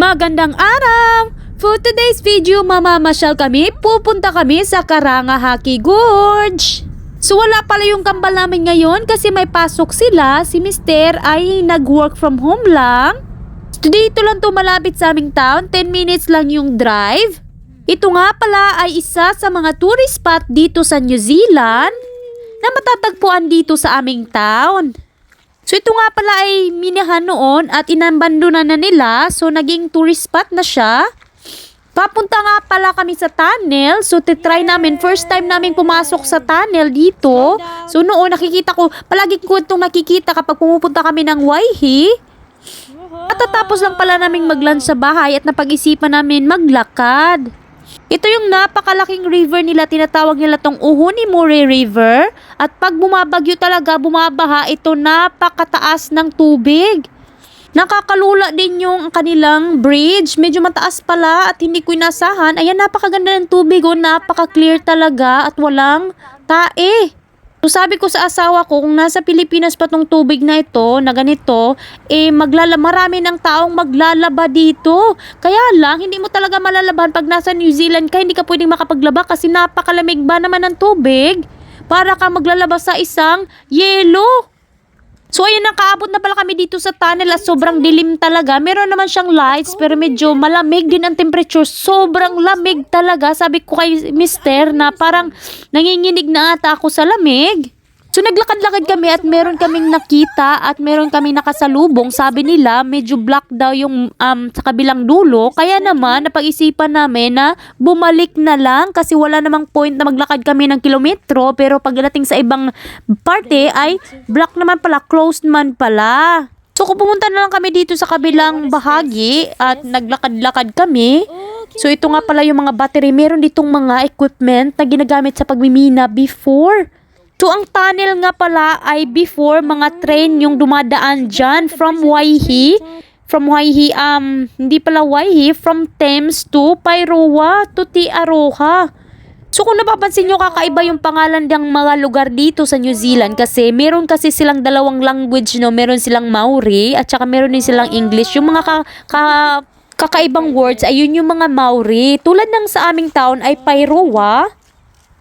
Magandang araw! For today's video, mamamasyal kami, pupunta kami sa Karangahaki Gorge. So wala pala yung kambal namin ngayon kasi may pasok sila. Si Mister ay nag-work from home lang. So, dito lang to malapit sa aming town, 10 minutes lang yung drive. Ito nga pala ay isa sa mga tourist spot dito sa New Zealand na matatagpuan dito sa aming town. So ito nga pala ay minahan noon at inambandonan na nila so naging tourist spot na siya. Papunta nga pala kami sa tunnel so titry namin first time namin pumasok sa tunnel dito. So noon nakikita ko palagi ko itong nakikita kapag pumupunta kami ng Waihi. At tatapos lang pala naming mag-lunch sa bahay at napag-isipan namin maglakad. Ito yung napakalaking river nila, tinatawag nila tong Uhunimuri River. At pag bumabagyo talaga, bumabaha, ito napakataas ng tubig. Nakakalula din yung kanilang bridge. Medyo mataas pala at hindi ko inasahan. Ayan, napakaganda ng tubig. Oh, napaka-clear talaga at walang tae. So sabi ko sa asawa ko, kung nasa Pilipinas pa tong tubig na ito, na ganito, eh maglala, marami ng taong maglalaba dito. Kaya lang, hindi mo talaga malalaban pag nasa New Zealand ka, hindi ka pwedeng makapaglaba kasi napakalamig ba naman ng tubig. Para ka maglalaba sa isang yelo. So ayun, nakaabot na pala kami dito sa tunnel at sobrang dilim talaga. Meron naman siyang lights pero medyo malamig din ang temperature. Sobrang lamig talaga. Sabi ko kay mister na parang nanginginig na ata ako sa lamig. So naglakad-lakad kami at meron kaming nakita at meron kaming nakasalubong. Sabi nila medyo black daw yung um, sa kabilang dulo. Kaya naman napag-isipan namin na bumalik na lang kasi wala namang point na maglakad kami ng kilometro. Pero pagdating sa ibang parte ay black naman pala, closed man pala. So kung pumunta na lang kami dito sa kabilang bahagi at naglakad-lakad kami, So ito nga pala yung mga battery, meron ditong mga equipment na ginagamit sa pagmimina before. So ang tunnel nga pala ay before mga train yung dumadaan dyan from Waihi. From Waihi, um, hindi pala Waihi, from Thames to Pairoa to Tiaroha. So kung napapansin nyo, kakaiba yung pangalan ng mga lugar dito sa New Zealand kasi meron kasi silang dalawang language, no? Meron silang Maori at saka meron din silang English. Yung mga ka, ka, kakaibang words, ayun yung mga Maori. Tulad ng sa aming town ay Pairoa.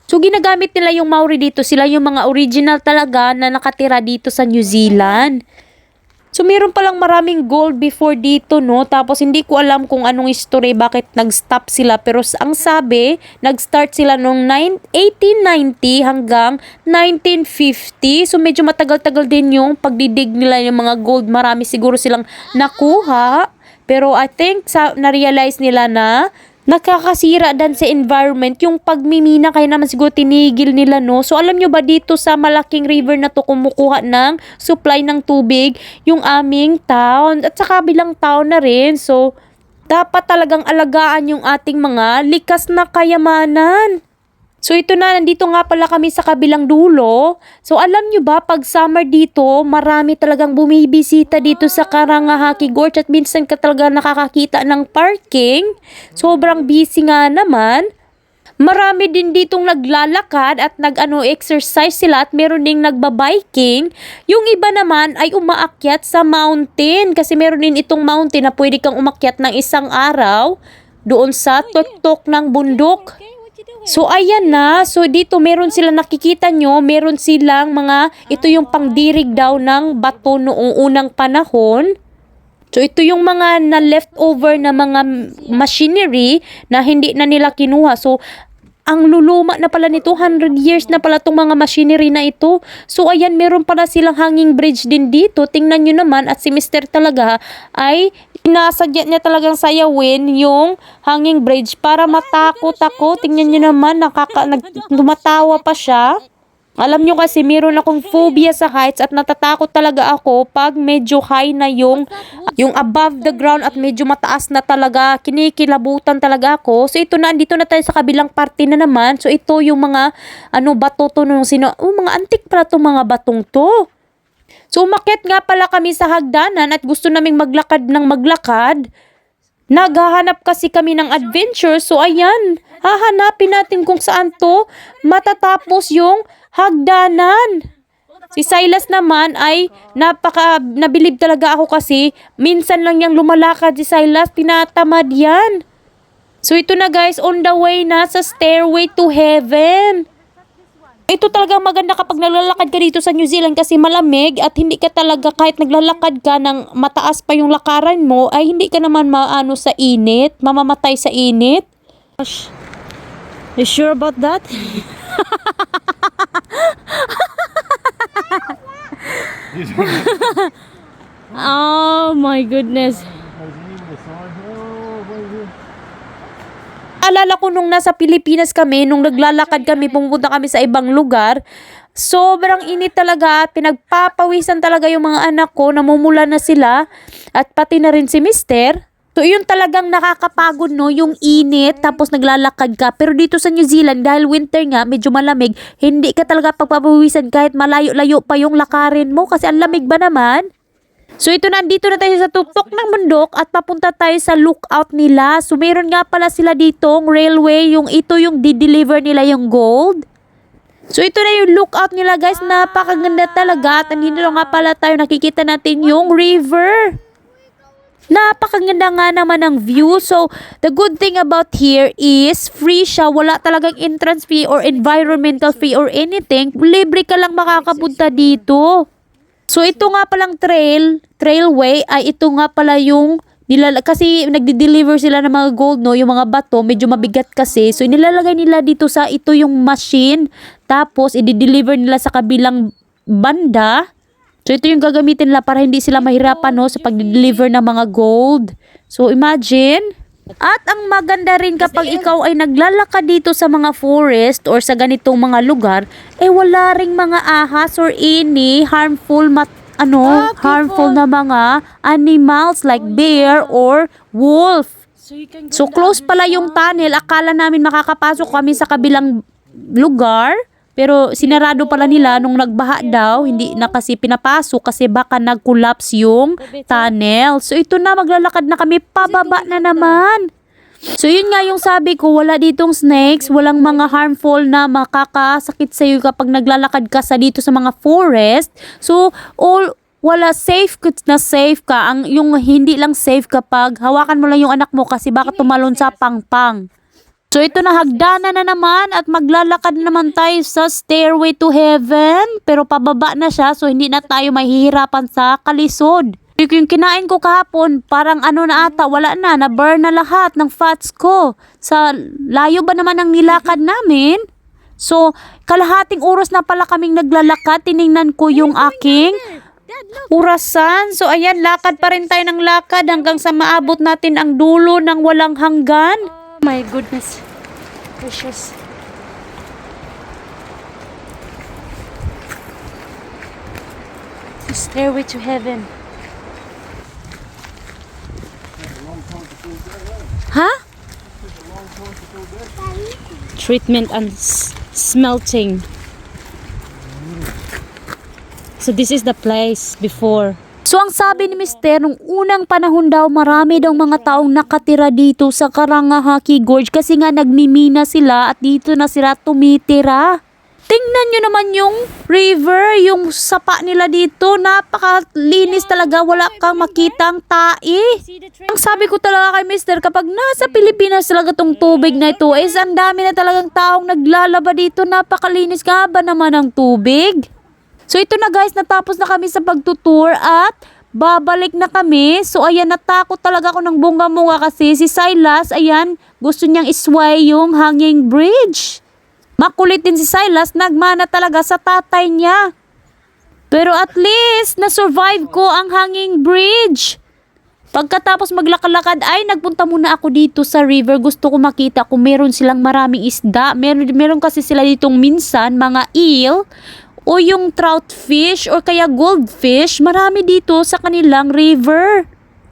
So ginagamit nila yung Maori dito, sila yung mga original talaga na nakatira dito sa New Zealand. So meron palang maraming gold before dito no, tapos hindi ko alam kung anong history bakit nag-stop sila pero ang sabi, nag-start sila noong 1890 hanggang 1950. So medyo matagal-tagal din yung pagdidig nila yung mga gold, marami siguro silang nakuha. Pero I think sa na-realize nila na nakakasira dan sa environment yung pagmimina kaya naman siguro tinigil nila no? So alam nyo ba dito sa malaking river na to kumukuha ng supply ng tubig yung aming town at sa kabilang town na rin. So dapat talagang alagaan yung ating mga likas na kayamanan So ito na, nandito nga pala kami sa kabilang dulo. So alam nyo ba, pag summer dito, marami talagang bumibisita dito sa Karangahaki Gorge at minsan ka talaga nakakakita ng parking. Sobrang busy nga naman. Marami din ditong naglalakad at nag-ano exercise sila at meron ding nagbabiking. Yung iba naman ay umaakyat sa mountain kasi meron din itong mountain na pwede kang umakyat ng isang araw doon sa tuktok ng bundok. So ayan na, so dito meron sila nakikita nyo, meron silang mga, ito yung pangdirig daw ng bato noong unang panahon. So ito yung mga na leftover na mga machinery na hindi na nila kinuha. So ang luluma na pala nito, 100 years na pala tong mga machinery na ito. So ayan, meron pala silang hanging bridge din dito. Tingnan nyo naman at si Mr. talaga ay inasadya niya talagang sayawin yung hanging bridge para matakot ako. Tingnan nyo naman, nakaka, nag, tumatawa pa siya. Alam nyo kasi meron akong phobia sa heights at natatakot talaga ako pag medyo high na yung yung above the ground at medyo mataas na talaga. Kinikilabutan talaga ako. So ito na, andito na tayo sa kabilang parte na naman. So ito yung mga ano bato to nung sino, oh, mga antik pala to mga batong to. So umakyat nga pala kami sa hagdanan at gusto naming maglakad ng maglakad. Naghahanap kasi kami ng adventure. So ayan, hahanapin natin kung saan to matatapos yung hagdanan. Si Silas naman ay napaka nabilib talaga ako kasi minsan lang niyang lumalakad si Silas, tinatamad yan. So ito na guys, on the way na sa stairway to heaven. Ito talaga maganda kapag naglalakad ka dito sa New Zealand kasi malamig at hindi ka talaga kahit naglalakad ka ng mataas pa yung lakaran mo ay hindi ka naman maano sa init, mamamatay sa init. Gosh, you sure about that? oh my goodness. Alala ko nung nasa Pilipinas kami, nung naglalakad kami, pumunta kami sa ibang lugar, sobrang init talaga pinagpapawisan talaga yung mga anak ko, namumula na sila at pati na rin si mister. So yun talagang nakakapagod no, yung init tapos naglalakad ka. Pero dito sa New Zealand, dahil winter nga, medyo malamig, hindi ka talaga pagpapawisan kahit malayo-layo pa yung lakarin mo kasi ang lamig ba naman? So ito nandito na tayo sa tuktok ng bundok at papunta tayo sa lookout nila. So meron nga pala sila ditong railway, yung ito yung di-deliver nila yung gold. So ito na yung lookout nila guys, napakaganda talaga at nandito nga pala tayo nakikita natin yung river. Napakaganda nga naman ng view. So, the good thing about here is free siya. Wala talagang entrance fee or environmental fee or anything. Libre ka lang makakapunta dito. So ito nga palang trail, trailway ay ito nga pala yung nilala kasi nagde-deliver sila ng mga gold no, yung mga bato medyo mabigat kasi. So nilalagay nila dito sa ito yung machine tapos i-deliver nila sa kabilang banda. So ito yung gagamitin nila para hindi sila mahirapan no sa pag-deliver ng mga gold. So imagine at ang maganda rin kapag ikaw ay naglalakad dito sa mga forest or sa ganitong mga lugar, eh wala ring mga ahas or any harmful mat ano, harmful na mga animals like bear or wolf. So close pala yung tunnel, akala namin makakapasok kami sa kabilang lugar. Pero sinarado pala nila nung nagbaha daw, hindi na kasi pinapasok kasi baka nag-collapse yung tunnel. So ito na, maglalakad na kami, pababa na naman. So yun nga yung sabi ko, wala ditong snakes, walang mga harmful na makakasakit sa iyo kapag naglalakad ka sa dito sa mga forest. So all wala safe na safe ka. Ang yung hindi lang safe kapag hawakan mo lang yung anak mo kasi baka tumalon sa pangpang. So ito na hagdanan na naman at maglalakad na naman tayo sa stairway to heaven. Pero pababa na siya so hindi na tayo mahihirapan sa kalisod. Yung kinain ko kahapon, parang ano na ata, wala na, na-burn na lahat ng fats ko. Sa layo ba naman ang nilakad namin? So, kalahating oras na pala kaming naglalakad, tiningnan ko yung aking orasan. So, ayan, lakad pa rin tayo ng lakad hanggang sa maabot natin ang dulo ng walang hanggan. My goodness. Precious. Stairway to heaven. huh Treatment and smelting. So this is the place before. So ang sabi ni Mister, nung unang panahon daw marami daw mga taong nakatira dito sa Karangahaki Gorge kasi nga nagmimina sila at dito na sila tumitira. Tingnan nyo naman yung river, yung sapa nila dito, napakalinis talaga, wala kang makitang tai. Ang sabi ko talaga kay Mister, kapag nasa Pilipinas talaga tong tubig na ito, is ang dami na talagang taong naglalaba dito, napakalinis nga ba naman ang tubig? So ito na guys, natapos na kami sa pagtutour at babalik na kami. So ayan, natakot talaga ako ng bunga-bunga kasi si Silas, ayan, gusto niyang isway yung hanging bridge. Makulit din si Silas, nagmana talaga sa tatay niya. Pero at least, na-survive ko ang hanging bridge. Pagkatapos maglakalakad ay nagpunta muna ako dito sa river. Gusto ko makita kung meron silang maraming isda. Meron, meron kasi sila ditong minsan mga eel o yung trout fish or kaya goldfish. Marami dito sa kanilang river.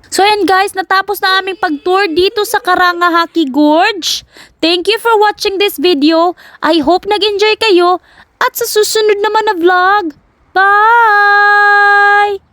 So ayan guys, natapos na aming pag-tour dito sa Karangahaki Gorge. Thank you for watching this video. I hope nag-enjoy kayo at sa susunod naman na vlog. Bye!